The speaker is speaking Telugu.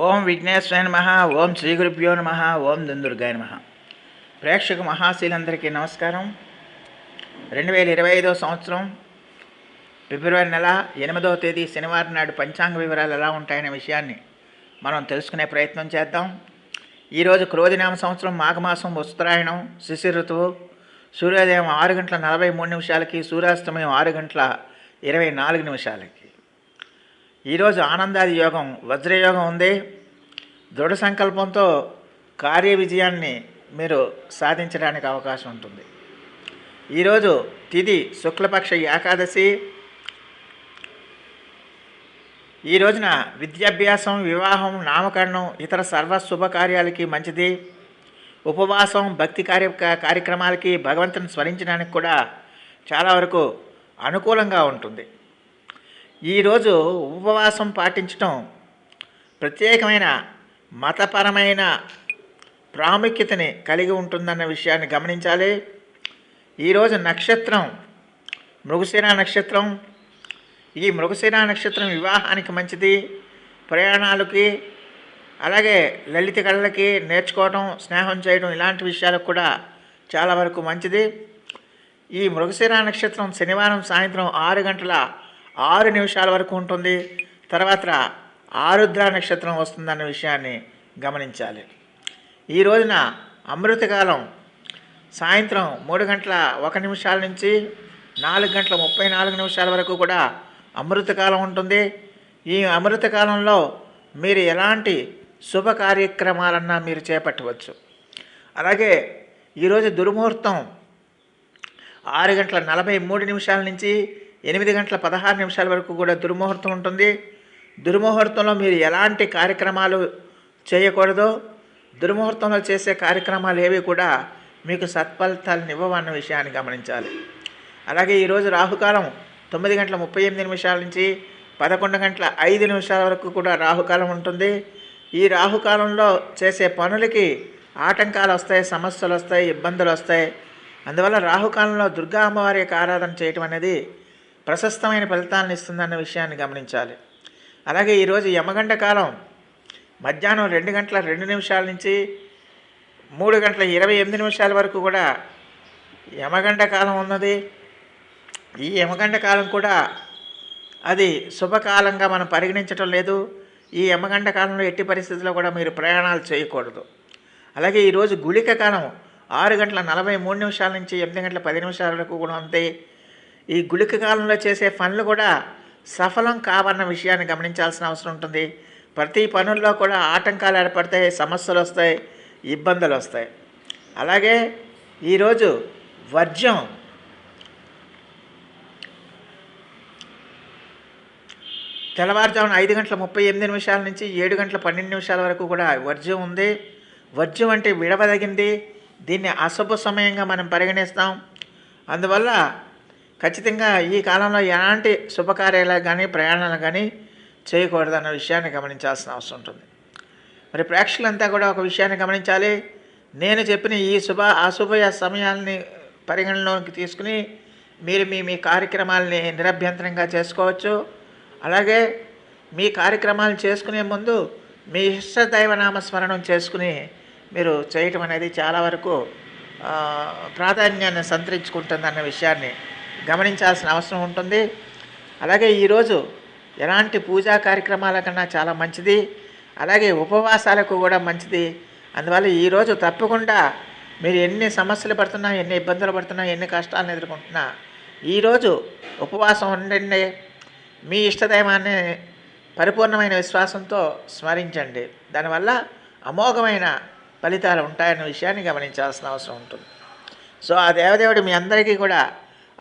ఓం విఘ్నేశ్వరాయ నమ ఓం శ్రీ గురుభ్యో నమ ఓం దుందుర్గాయ నమ. ప్రేక్షక మహాశీలందరికీ నమస్కారం. రెండు వేల ఇరవై ఐదో సంవత్సరం ఫిబ్రవరి నెల ఎనిమిదవ తేదీ శనివారం నాడు పంచాంగ వివరాలు ఎలా ఉంటాయనే విషయాన్ని మనం తెలుసుకునే ప్రయత్నం చేద్దాం. ఈరోజు క్రోధినామ సంవత్సరం మాఘమాసం ఉత్తరాయణం శిశిర ఋతువు సూర్యోదయం ఆరు గంటల నలభై మూడు నిమిషాలకి సూర్యాస్తమయం ఆరు గంటల ఇరవై నాలుగు నిమిషాలకి. ఈరోజు ఆనందాది యోగం వజ్రయోగం ఉంది. దృఢ సంకల్పంతో కార్య విజయాన్ని మీరు సాధించడానికి అవకాశం ఉంటుంది. ఈరోజు తిథి శుక్లపక్ష ఏకాదశి. ఈ రోజున విద్యాభ్యాసం వివాహం నామకరణం ఇతర సర్వ శుభకార్యాలకి మంచిది. ఉపవాసం భక్తి కార్య కార్యక్రమాలకి భగవంతుని స్మరించడానికి కూడా చాలా వరకు అనుకూలంగా ఉంటుంది. ఈరోజు ఉపవాసం పాటించటం ప్రత్యేకమైన మతపరమైన ప్రాముఖ్యతని కలిగి ఉంటుందన్న విషయాన్ని గమనించాలి. ఈరోజు నక్షత్రం మృగశిర నక్షత్రం. ఈ మృగశిర నక్షత్రం వివాహానికి మంచిది. ప్రయాణాలకి అలాగే లలిత కళలకి నేర్చుకోవడం స్నేహం చేయడం ఇలాంటి విషయాలకు కూడా చాలా వరకు మంచిది. ఈ మృగశిర నక్షత్రం శనివారం సాయంత్రం ఆరు గంటల ఆరు నిమిషాల వరకు ఉంటుంది. తర్వాత ఆరుద్ర నక్షత్రం వస్తుందన్న విషయాన్ని గమనించాలి. ఈ రోజున అమృతకాలం సాయంత్రం మూడు గంటల ఒక నిమిషాల నుంచి నాలుగు గంటల ముప్పై నాలుగు నిమిషాల వరకు కూడా అమృతకాలం ఉంటుంది. ఈ అమృతకాలంలో మీరు ఎలాంటి శుభ కార్యక్రమాలన్నా మీరు చేపట్టవచ్చు. అలాగే ఈరోజు దుర్ముహూర్తం ఆరు గంటల నలభై మూడు నిమిషాల నుంచి ఎనిమిది గంటల పదహారు నిమిషాల వరకు కూడా దుర్ముహూర్తం ఉంటుంది. దుర్ముహూర్తంలో మీరు ఎలాంటి కార్యక్రమాలు చేయకూడదో దుర్ముహూర్తంలో చేసే కార్యక్రమాలు ఏవి కూడా మీకు సత్ఫలితాలను ఇవ్వవన్న విషయాన్ని గమనించాలి. అలాగే ఈరోజు రాహుకాలం తొమ్మిది గంటల ముప్పై ఎనిమిది నిమిషాల నుంచి పదకొండు గంటల ఐదు నిమిషాల వరకు కూడా రాహుకాలం ఉంటుంది. ఈ రాహుకాలంలో చేసే పనులకి ఆటంకాలు వస్తాయి సమస్యలు వస్తాయి ఇబ్బందులు వస్తాయి. అందువల్ల రాహుకాలంలో దుర్గా అమ్మవారి యొక్క ఆరాధన చేయటం అనేది ప్రశస్తమైన ఫలితాలను ఇస్తుందన్న విషయాన్ని గమనించాలి. అలాగే ఈరోజు యమగండ కాలం. మధ్యాహ్నం రెండు గంటల రెండు నిమిషాల నుంచి మూడు గంటల ఇరవై ఎనిమిది నిమిషాల వరకు కూడా యమగండ కాలం ఉన్నది. ఈ యమగండ కాలం కూడా అది శుభకాలంగా మనం పరిగణించటం లేదు. ఈ యమగండ కాలంలో ఎట్టి పరిస్థితుల్లో కూడా మీరు ప్రయాణాలు చేయకూడదు. అలాగే ఈరోజు గుళిక కాలం. ఆరు గంటల నలభై మూడు నిమిషాల నుంచి ఎనిమిది గంటల పది నిమిషాల వరకు కూడా ఉంది ఈ గుళిక కాలంలో చేసే పనులు కూడా సఫలం కావన్న విషయాన్ని గమనించాల్సిన అవసరం ఉంటుంది. ప్రతి పనుల్లో కూడా ఆటంకాలు ఏర్పడతాయి సమస్యలు వస్తాయి ఇబ్బందులు వస్తాయి. అలాగే ఈరోజు వర్జ్యం తెల్లవారుజామున ఐదు గంటల ముప్పై ఎనిమిది నిమిషాల నుంచి ఏడు గంటల పన్నెండు నిమిషాల వరకు కూడా వర్జ్యం ఉంది. వర్జ్యం అంటే విడవదగింది. దీన్ని అశుభ సమయంగా మనం పరిగణిస్తాం. అందువల్ల ఖచ్చితంగా ఈ కాలంలో ఎలాంటి శుభకార్యాలు కానీ ప్రయాణాలు కానీ చేయకూడదు అన్న విషయాన్ని గమనించాల్సిన అవసరం ఉంటుంది. మరి ప్రేక్షకులంతా కూడా ఒక విషయాన్ని గమనించాలి. నేను చెప్పిన ఈ శుభ అశుభ సమయాల్ని పరిగణలోకి తీసుకుని మీరు మీ మీ కార్యక్రమాలని నిరభ్యంతరంగా చేసుకోవచ్చు. అలాగే మీ కార్యక్రమాలు చేసుకునే ముందు మీ ఇష్టదైవనామ స్మరణం చేసుకుని మీరు చేయటం అనేది చాలా వరకు ప్రాధాన్యాన్ని సంతరించుకుంటుందన్న విషయాన్ని గమనించాల్సిన అవసరం ఉంటుంది. అలాగే ఈరోజు ఎలాంటి పూజా కార్యక్రమాల కన్నా చాలా మంచిది. అలాగే ఉపవాసాలకు కూడా మంచిది. అందువల్ల ఈరోజు తప్పకుండా మీరు ఎన్ని సమస్యలు పడుతున్నా ఎన్ని ఇబ్బందులు పడుతున్నా ఎన్ని కష్టాలను ఎదుర్కొంటున్నా ఈరోజు ఉపవాసం ఉండండి. మీ ఇష్టదైవాన్ని పరిపూర్ణమైన విశ్వాసంతో స్మరించండి. దానివల్ల అమోఘమైన ఫలితాలు ఉంటాయన్న విషయాన్ని గమనించాల్సిన అవసరం ఉంటుంది. సో ఆ దేవదేవుడు మీ అందరికీ కూడా